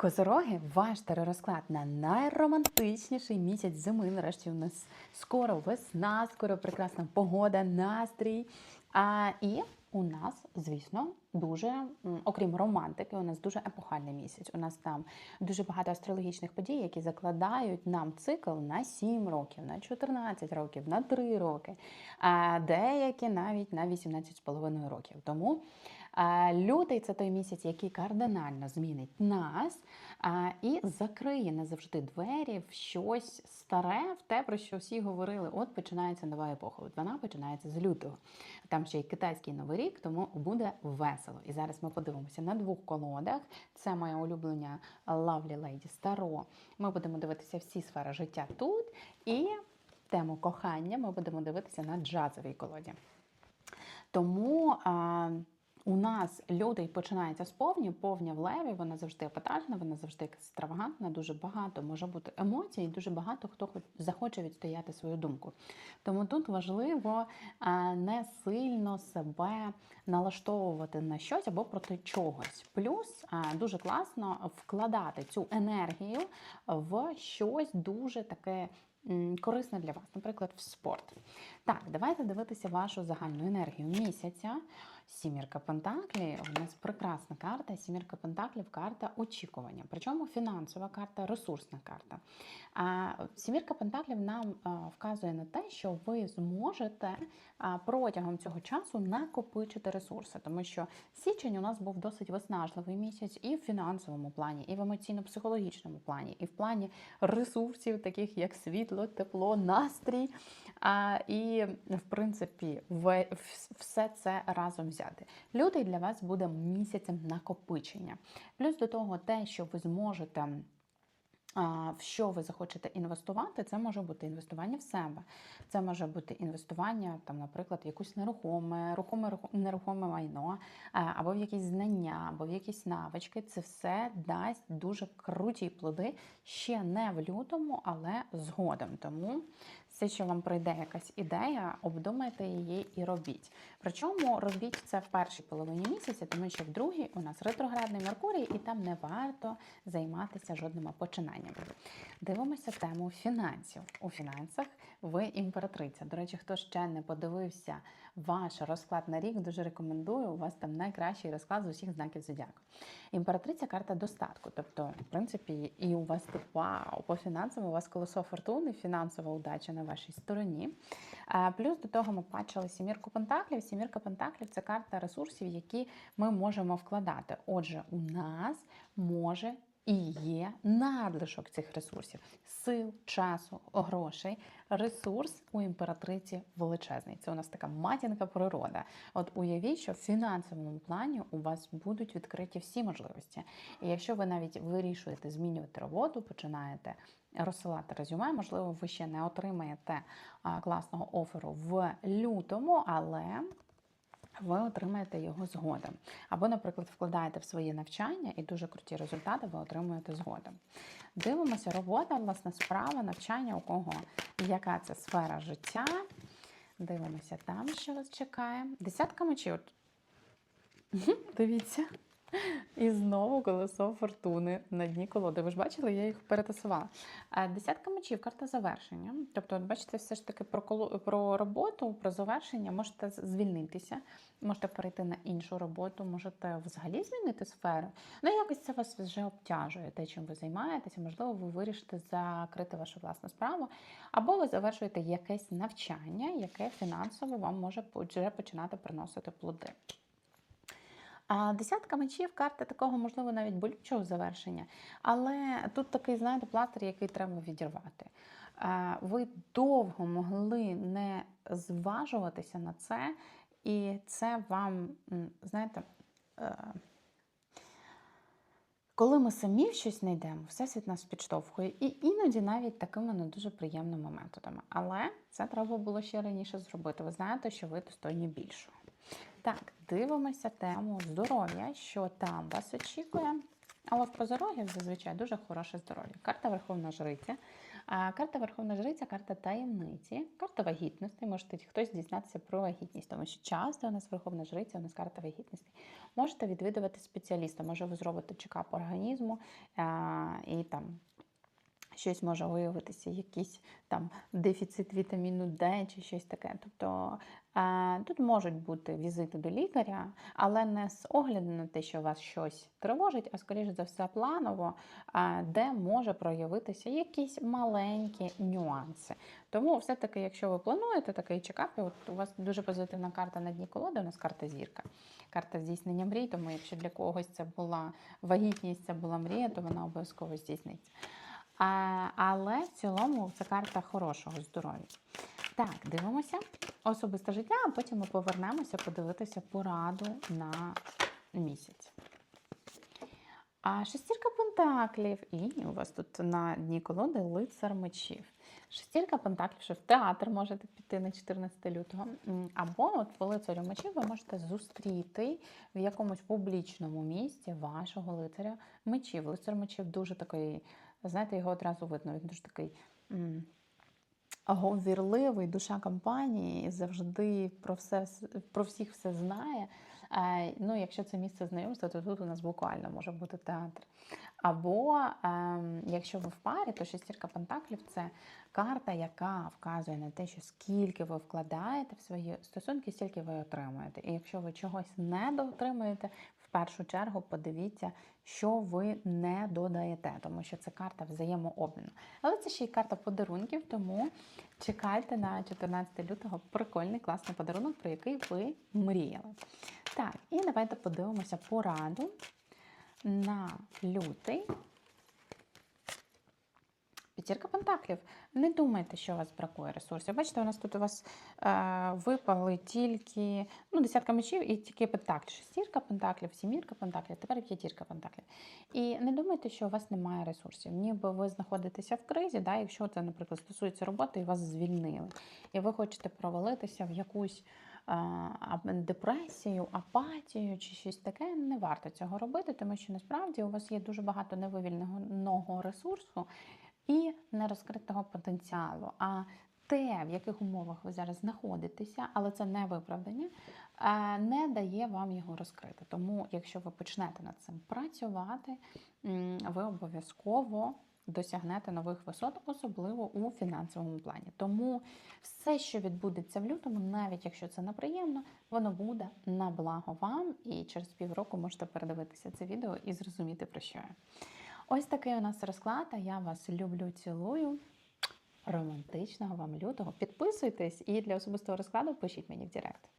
Козороги, ваш теророзклад на найромантичніший місяць зими. Нарешті у нас скоро весна, скоро прекрасна погода, настрій. А, і у нас, звісно, дуже, окрім романтики, у нас дуже епохальний місяць. У нас там дуже багато астрологічних подій, які закладають нам цикл на 7 років, на 14 років, на 3 роки, а деякі навіть на 18,5 років. Тому Лютий це той місяць, який кардинально змінить нас і закриє назавжди двері в щось старе, в те, про що всі говорили. От починається нова епоха. От вона починається з лютого. Там ще й китайський новий рік, тому буде весело. І зараз ми подивимося на двох колодах. Це моя улюблення Lovely Lady Старо. Ми будемо дивитися всі сфери життя тут. І тему кохання ми будемо дивитися на джазовій колоді. Тому у нас лютий починається з повні, повня в леві, вона завжди епатажна, вона завжди екстравагантна, дуже багато може бути емоцій, і дуже багато хто хоч- захоче відстояти свою думку. Тому тут важливо не сильно себе налаштовувати на щось або проти чогось. Плюс дуже класно вкладати цю енергію в щось дуже таке м, корисне для вас, наприклад, в спорт. Так, давайте дивитися вашу загальну енергію місяця. Сімірка Пентаклі у нас прекрасна карта. Сімірка Пентаклів карта очікування. Причому фінансова карта, ресурсна карта. А Сімірка Пентаклів нам вказує на те, що ви зможете протягом цього часу накопичити ресурси, тому що січень у нас був досить виснажливий місяць і в фінансовому плані, і в емоційно-психологічному плані, і в плані ресурсів, таких як світло, тепло, настрій. А, і, в принципі, ве- все це разом взяти. Лютий для вас буде місяцем накопичення. Плюс до того, те, що ви зможете. В що ви захочете інвестувати, це може бути інвестування в себе, це може бути інвестування, там, наприклад, в якусь нерухоме, рухоме рухо- нерухоме майно, або в якісь знання, або в якісь навички. Це все дасть дуже круті плоди ще не в лютому, але згодом. Тому все, що вам прийде якась ідея, обдумайте її і робіть. Причому робіть це в першій половині місяця, тому що в другій у нас ретроградний Меркурій, і там не варто займатися жодними починаннями. Дивимося тему фінансів. У фінансах ви імператриця. До речі, хто ще не подивився ваш розклад на рік, дуже рекомендую. У вас там найкращий розклад з усіх знаків зодіаку. Імператриця карта достатку. Тобто, в принципі, і у вас тут вау, по фінансам у вас колесо фортуни, фінансова удача на вашій стороні. Плюс до того ми бачили сімірку пентаклів. Сімірка пентаклів це карта ресурсів, які ми можемо вкладати. Отже, у нас може і є надлишок цих ресурсів: сил, часу, грошей. Ресурс у імператриці величезний. Це у нас така матінка природа. От уявіть, що в фінансовому плані у вас будуть відкриті всі можливості. І якщо ви навіть вирішуєте змінювати роботу, починаєте розсилати резюме, можливо, ви ще не отримаєте класного оферу в лютому, але ви отримаєте його згодом. Або, наприклад, вкладаєте в своє навчання і дуже круті результати ви отримуєте згодом. Дивимося, робота, власна справа, навчання, у кого яка це сфера життя. Дивимося там, що вас чекає. Десятка мечів. Дивіться. І знову колесо фортуни на дні колоди. Ви ж бачили, я їх перетасувала. Десятка мечів, карта завершення. Тобто, бачите, все ж таки про, коло- про роботу, про завершення можете звільнитися, можете перейти на іншу роботу, можете взагалі змінити сферу. Ну, якось це вас вже обтяжує, те, чим ви займаєтеся. Можливо, ви вирішите закрити вашу власну справу, або ви завершуєте якесь навчання, яке фінансово вам може вже починати приносити плоди. Десятка мечів карта такого, можливо, навіть болючого завершення, але тут такий, знаєте, пластир, який треба відірвати. Ви довго могли не зважуватися на це, і це вам, знаєте, е, коли ми самі в щось не йдемо, всесвіт нас підштовхує, і іноді навіть такими не дуже приємними методами. Але це треба було ще раніше зробити. Ви знаєте, що ви достойні більшого. Так, дивимося тему здоров'я, що там вас очікує. Але в козорогів зазвичай дуже хороше здоров'я. Карта Верховна Жриця. А карта Верховна Жриця, карта таємниці, карта вагітності. Можете хтось дізнатися про вагітність, тому що часто у нас Верховна Жриця, у нас карта вагітності. Можете відвідувати спеціаліста, може ви зробите чекап організму а, і там. Щось може виявитися, якийсь там дефіцит вітаміну Д чи щось таке. Тобто е, тут можуть бути візити до лікаря, але не з огляду на те, що вас щось тривожить, а скоріш за все планово, е, де може проявитися якісь маленькі нюанси. Тому все-таки, якщо ви плануєте такий чекап, от у вас дуже позитивна карта на дні колоди, у нас карта зірка, карта здійснення мрій, тому якщо для когось це була вагітність, це була мрія, то вона обов'язково здійсниться. Але в цілому це карта хорошого здоров'я. Так, дивимося особисте життя, а потім ми повернемося подивитися пораду на місяць. А шестірка пентаклів, і у вас тут на дні колоди лицар мечів. Шестірка пентаклів, що в театр можете піти на 14 лютого. Або от по лицарю мечів ви можете зустріти в якомусь публічному місці вашого лицаря мечів. Лицар мечів дуже такий, знаєте, його одразу видно. Він дуже такий. Говірливий, душа компанії, завжди про все про всіх все знає. Е, Ну, якщо це місце знайомства, то тут у нас буквально може бути театр. Або ем, якщо ви в парі, то шестірка пентаклів це карта, яка вказує на те, що скільки ви вкладаєте в свої стосунки, стільки ви отримуєте. І якщо ви чогось не дотримуєте, першу чергу подивіться, що ви не додаєте, тому що це карта взаємообміну. Але це ще й карта подарунків, тому чекайте на 14 лютого прикольний класний подарунок, про який ви мріяли. Так, і давайте подивимося пораду на лютий. П'ятірка пентаклів. Не думайте, що у вас бракує ресурсів. Бачите, у нас тут у вас е, випали тільки ну, десятка мечів і тільки пентаклі. Шестірка пентаклів, сімірка пентаклів, тепер п'ятірка пентаклів. І не думайте, що у вас немає ресурсів. Ніби ви знаходитеся в кризі, да, якщо це, наприклад, стосується роботи і вас звільнили. І ви хочете провалитися в якусь е, депресію, апатію чи щось таке, не варто цього робити, тому що насправді у вас є дуже багато невивільного ресурсу і нерозкритого потенціалу. А те, в яких умовах ви зараз знаходитеся, але це не виправдання, е, не дає вам його розкрити. Тому, якщо ви почнете над цим працювати, ви обов'язково досягнете нових висот, особливо у фінансовому плані. Тому все, що відбудеться в лютому, навіть якщо це неприємно, воно буде на благо вам. І через півроку можете передивитися це відео і зрозуміти, про що я. Ось такий у нас розклад. а Я вас люблю, цілую. Романтичного вам лютого. Підписуйтесь і для особистого розкладу пишіть мені в Директ.